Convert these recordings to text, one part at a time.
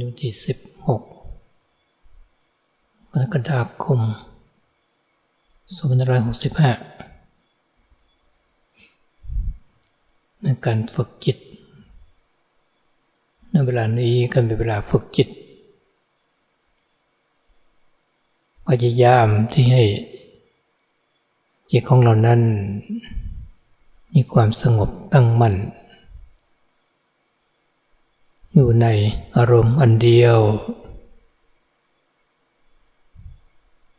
นิ้วที่สิบหกกรกฎาคมสองพันร้อยหกสิบห้าในการฝึกจิตในเวลานี้ก็เป็นเวลาฝึกจิตพยายามที่ให้จิตของเรานั้น มีความสงบตั้งมั่น อยู่ในอารมณ์อันเดียว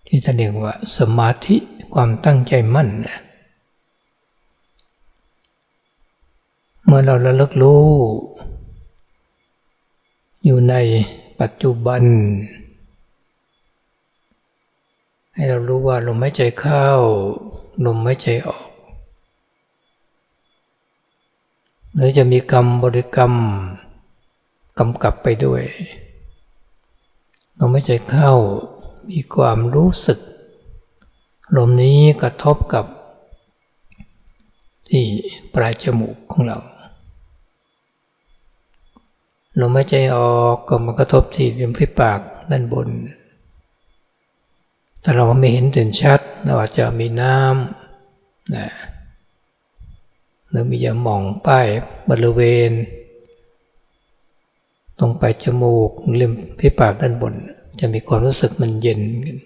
ที่ท่านเรียกว่าสมาธิความตั้งใจมั่น เมื่อเราระลึกรู้ อยู่ในปัจจุบัน ให้เรารู้ว่าลมหายใจเข้าลมหายใจออก หรือจะมีกรรมบริกรรม กำกับไปด้วย ลมหายใจเข้ามีความรู้สึก ลมนี้กระทบกับ ที่ปลายจมูกของเรา ลมหายใจออกก็มากระทบที่ริมฝีปากด้านบนถ้าเราไม่เห็นเด่นชัดเราอาจจะมีน้ำนะหรือมียาหม่องป้ายบริเวณ ปลายจมูกริมฝีปากด้านบน จะมีความรู้สึกมันเย็นขึ้น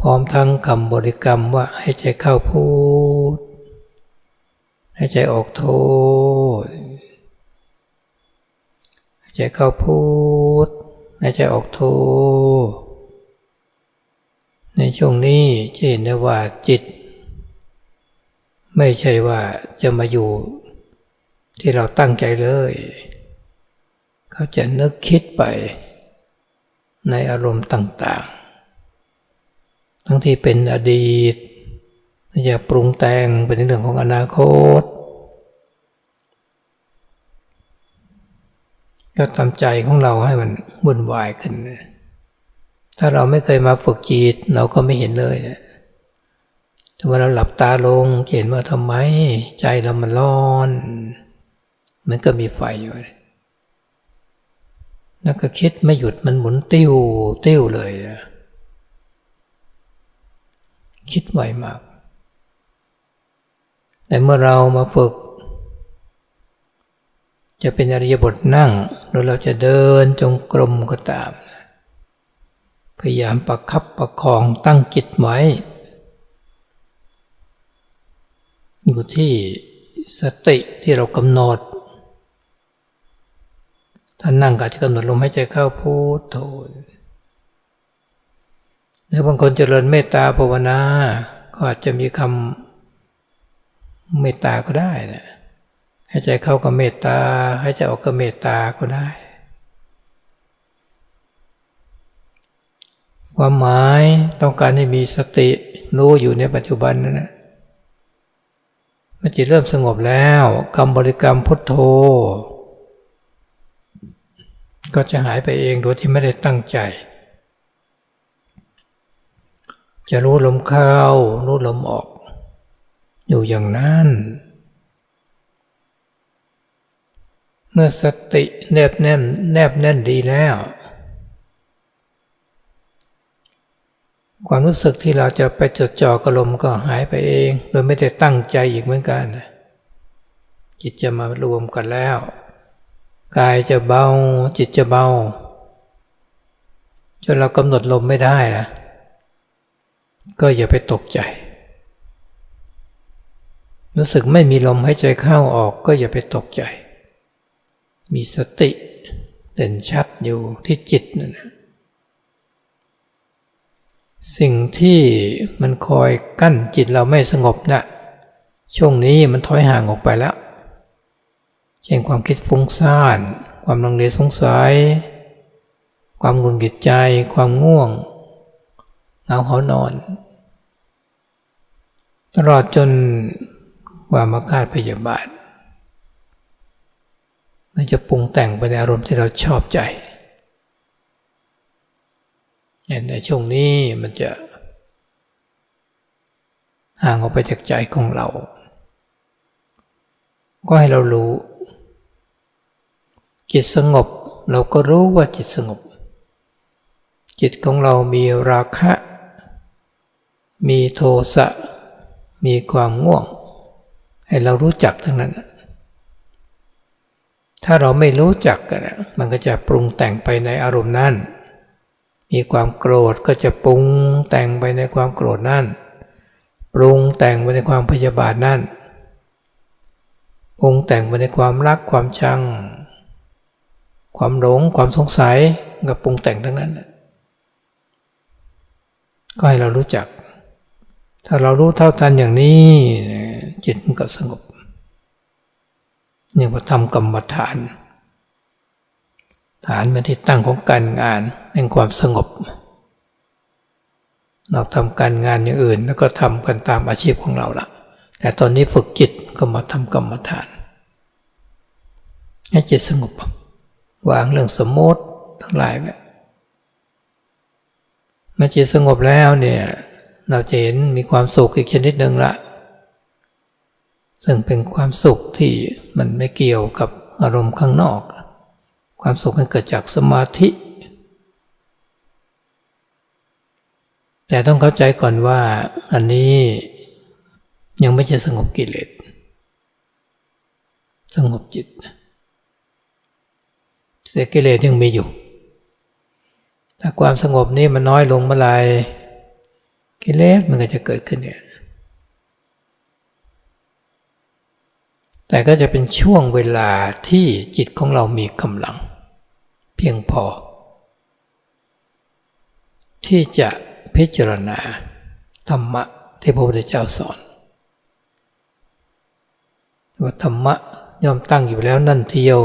พร้อมทั้งคำบริกรรมว่าให้ใจเข้าพูด ให้ใจออกโทษให้ใจเข้าพูด ให้ใจออกโทษในช่วงนี้จะเห็นได้ว่าจิต ไม่ใช่ว่าจะมาอยู่ที่เราตั้งใจเลย เขาจะนึกคิดไปในอารมณ์ต่างๆ ทั้งที่เป็นอดีตจะปรุงแต่งเป็นเรื่องของอนาคต ก็ทำใจของเราให้มันวุ่นวายขึ้น ถ้าเราไม่เคยมาฝึกจิตเราก็ไม่เห็นเลยนะแต่ว่าเราหลับตาลงเห็นว่าทำไม ใจเรามันร้อน มันก็มีไฟอยู่ แล้วก็คิดไม่หยุดมันหมุนติ้วติ้วเลย คิดไวมาก แต่เมื่อเรามาฝึก จะเป็นอริยบทนั่งหรือเราจะเดินจงกรมก็ตาม พยายามประคับประคองตั้งจิตไว้ อยู่ที่สติที่เรากำหนด ถ้านั่งก็จะกำหนดลมหายใจเข้าพูดโทนหรือบางคนเจริญเมตตาภาวนา ก็อาจจะมีคำเมตตาก็ได้นะให้ใจเข้ากับเมตตา ให้ใจออกกับเมตตาก็ได้ ความหมายต้องการให้มีสติรู้อยู่ในปัจจุบันนั่นนะมันจะเริ่มสงบแล้วคำบริกรรมพุทโธ ก็จะหายไปเองโดยที่ไม่ได้ตั้งใจ จะรู้ลมเข้ารู้ลมออก อยู่อย่างนั้น เมื่อสติแนบแน่นแนบแน่นดีแล้ว ความรู้สึกที่เราจะไปจดจ่อกับลมก็หายไปเอง โดยไม่ได้ตั้งใจอีกเหมือนกันจิตจะมารวมกันแล้ว กายจะเบา จิตจะเบา จนเรากำหนดลมไม่ได้นะก็อย่าไปตกใจ รู้สึกไม่มีลมหายใจเข้าออกก็อย่าไปตกใจ มีสติเด่นชัดอยู่ที่จิตนั่นนะสิ่งที่มันคอยกั้นจิตเราไม่สงบนะ่ะช่วงนี้มันถอยห่างออกไปแล้ว เช่นความคิดฟุ้งซ่าน ความลังเลสงสัย ความงุนกิดใจ ความง่วงเหงาหอนอน ตลอดจนความมาคาดพยาบาทมันจะปรุงแต่งไปในอารมณ์ที่เราชอบใจในช่วงนี้มันจะห่างออกไปจากใจของเรา ก็ให้เรารู้ จิตสงบ เราก็รู้ว่าจิตสงบ จิตของเรามีราคะ มีโทสะ มีความง่วง ให้เรารู้จักทั้งนั้น ถ้าเราไม่รู้จักกันมันก็จะปรุงแต่งไปในอารมณ์นั้น มีความโกรธก็จะปรุงแต่งไปในความโกรธนั่น ปรุงแต่งไปในความพยาบาทนั่นปรุงแต่งไปในความรักความชัง ความหลงความสงสัยก็ปรุงแต่งทั้งนั้น ก็ให้เรารู้จัก ถ้าเรารู้เท่าทันอย่างนี้ จิตมันก็สงบเนี่ยว่าทำกรรมฐาน ฐานเป็นที่ตั้งของการงานแห่งความสงบ เราทำการงานอย่างอื่น แล้วก็ทำกันตามอาชีพของเราละแต่ตอนนี้ฝึกจิตก็มาทำกรรมฐานให้จิตสงบ วางเรื่องสมมติทั้งหลายไปเมื่อจิตสงบแล้วเนี่ยเราจะเห็นมีความสุขอีกชนิดหนึ่งละ ซึ่งเป็นความสุขที่มันไม่เกี่ยวกับอารมณ์ข้างนอก ความสุขมันเกิดจากสมาธิ แต่ต้องเข้าใจก่อนว่าอันนี้ยังไม่ใช่สงบกิเลส สงบจิต แต่กิเลสยังมีอยู่ ถ้าความสงบนี้มันน้อยลงเมื่อไรกิเลสมันก็จะเกิดขึ้นเนี่ยแต่ก็จะเป็นช่วงเวลาที่จิตของเรามีกำลัง เพียงพอ ที่จะพิจารณาธรรมะที่พระพุทธเจ้าสอนว่าธรรมะย่อมตั้งอยู่แล้วนั่นเที่ยว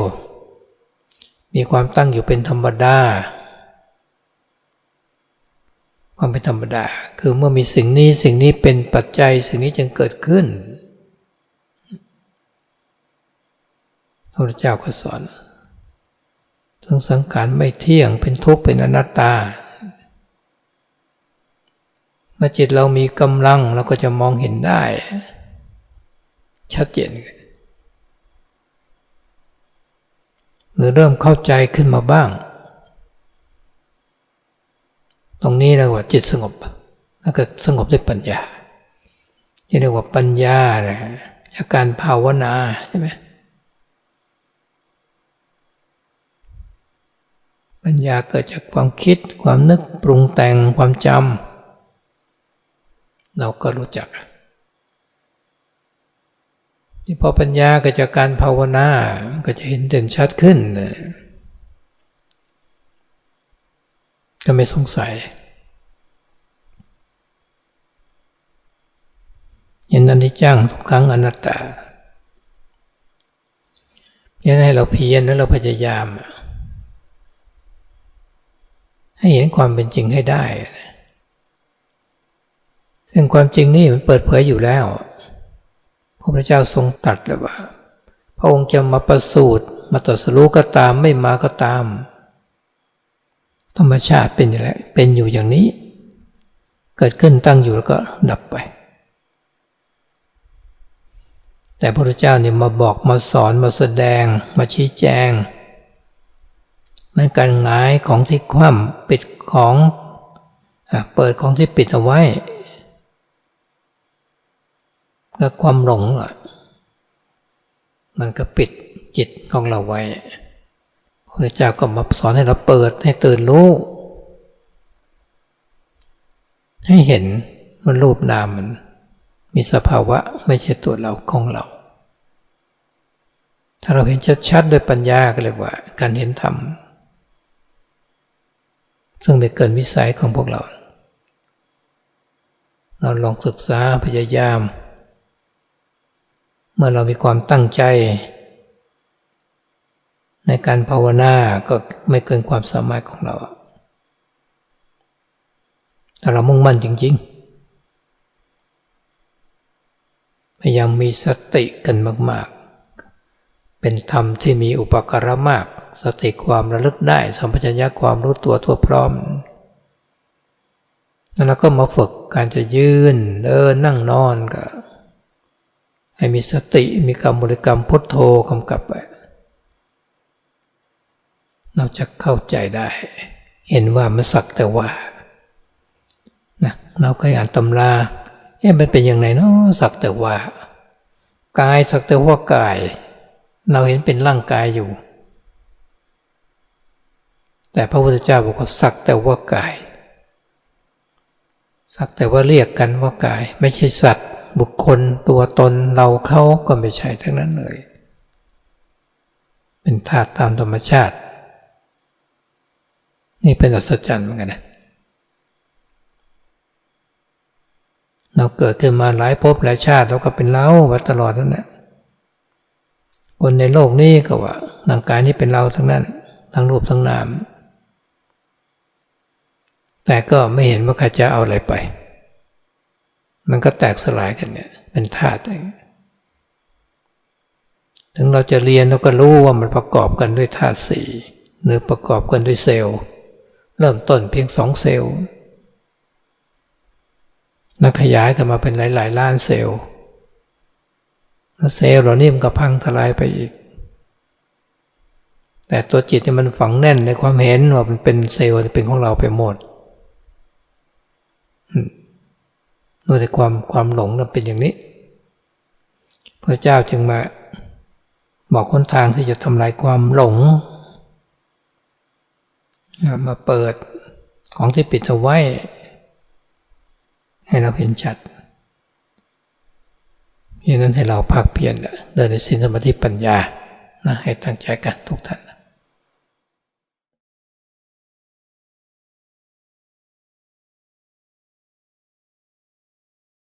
มีความตั้งอยู่เป็นธรรมดา ความเป็นธรรมดา คือเมื่อมีสิ่งนี้สิ่งนี้เป็นปัจจัยสิ่งนี้จึงเกิดขึ้นพระเจ้าก็สอนทั้งสังขารไม่เที่ยงเป็นทุกข์เป็นอนัตตา เมื่อจิตเรามีกำลังเราก็จะมองเห็นได้ ชัดเจน เริ่มเข้าใจขึ้นมาบ้าง ตรงนี้เรียกว่าจิตสงบแล้วก็สงบด้วยปัญญาที่เรียกว่าปัญญานะจากการภาวนาใช่ไหมปัญญาเกิดจากความคิดความนึกปรุงแต่งความจำเราก็รู้จักี่พอปัญญากิดจากการภาวนาก็จะเห็นเด่นชัดขึ้น ก็ไม่สงสัย เห็นอนิจจังทุกครั้งอนัตตายันให้เราเพียรแล้วเราพยายาม ให้เห็นความเป็นจริงให้ได้ ซึ่งความจริงนี่มันเปิดเผยอยู่แล้ว ระพุทธเจ้าทรงตรัสเลยว่า พระองค์จะมาประสูติมาตรัสรู้ก็ตามไม่มาก็ตาม ธรรมชาติเป็นอย่างไรเป็นอยู่อย่างนี้ เกิดขึ้นตั้งอยู่แล้วก็ดับไป แต่พระพุทธเจ้าเนี่ยมาบอกมาสอนมาแสดง มาชี้แจงมันการงายของที่คว่ำปิดของเปิดของที่ปิดเอาไว้ ก็ความหลงอะมันก็ปิดจิตของเราไว้พระเจ้าก็มาสอนให้เราเปิดให้ตื่นรู้ ให้เห็นมันรูปนามมัน มีสภาวะไม่ใช่ตัวเราของเรา ถ้าเราเห็นชัดๆด้วยปัญญาก็เรียกว่า การเห็นธรรม ซึ่งเป็นเกินวิสัยของพวกเรา เราลองศึกษาพยายาม เมื่อเรามีความตั้งใจ ในการภาวนาก็ไม่เกินความสามารถของเราถ้าเรามุ่งมั่นจริง ๆ พยายามมีสติกันมาก ๆ เป็นธรรมที่มีอุปการะมาก สติความระลึกได้ สัมปชัญญะความรู้ตัวทั่วพร้อมแล้วก็มาฝึกการจะยืนเดินนั่งนอนก็ ให้มีสติมีคำบริกรรมพุทโธกำกับไปเราจะเข้าใจได้ เห็นว่ามันสักแต่ว่านะเราเคยอ่านตำราเอ๊ะมันเป็นอย่างไรเนาะสักแต่ว่ากายสักแต่ว่ากาย เราเห็นเป็นร่างกายอยู่ แต่พระพุทธเจ้าบอกว่าสักแต่ว่ากาย สักแต่ว่าเรียกกันว่ากาย ไม่ใช่สัตว์ บุคคลตัวตนเราเขาก็ไม่ใช่ทั้งนั้นเลย เป็นธาตุตามธรรมชาติ นี่เป็นอัศจรรย์เหมือนกันนะเราเกิดขึ้นมาหลายภพหลายชาติเราก็เป็นเรามาตลอดนั่นแหละคนในโลกนี้ก็ว่าร่างกายนี้เป็นเราทั้งนั้น ทั้งรูปทั้งนาม แต่ก็ไม่เห็นว่าใครจะเอาอะไรไป มันก็แตกสลายกันเนี่ยเป็นธาตุถึงเราจะเรียนเราก็รู้ว่ามันประกอบกันด้วยธาตุสี่หรือประกอบกันด้วยเซลล์ เริ่มต้นเพียงสองเซลล์นักขยายกันมาเป็นหลาย ๆ ล้านเซลล์แล้วเซลล์เหล่านี้มันก็พังทลายไปอีก แต่ตัวจิตเนี่ยมันฝังแน่นในความเห็นว่ามันเป็นเซลล์เป็นของเราไปหมด ด้วยความความหลงนั้นเป็นอย่างนี้ พระเจ้าจึงมาบอกคนทางที่จะทำลายความหลง มาเปิดของที่ปิดเอาไว้ ให้เราเห็นชัดเพราะนั้นให้เราภาคเพียรเดินในสินสมาธิปัญญานะให้ตั้งใจกันทุกท่าน